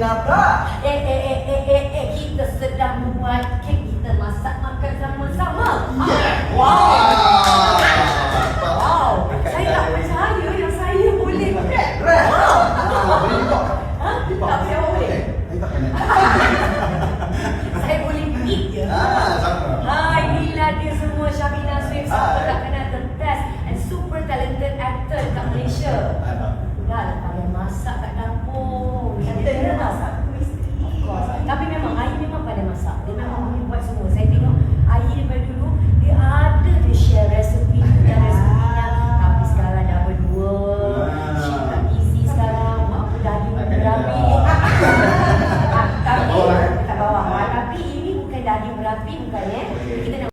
apa? Eh, eh, eh, eh, eh, eh, kita sedang membuat kek kita masak makan sama-sama. Yeah. Wow. Syafina Swift Siapa tak kenal The best And super talented actor Malaysia? tapi bukanya. Kita nak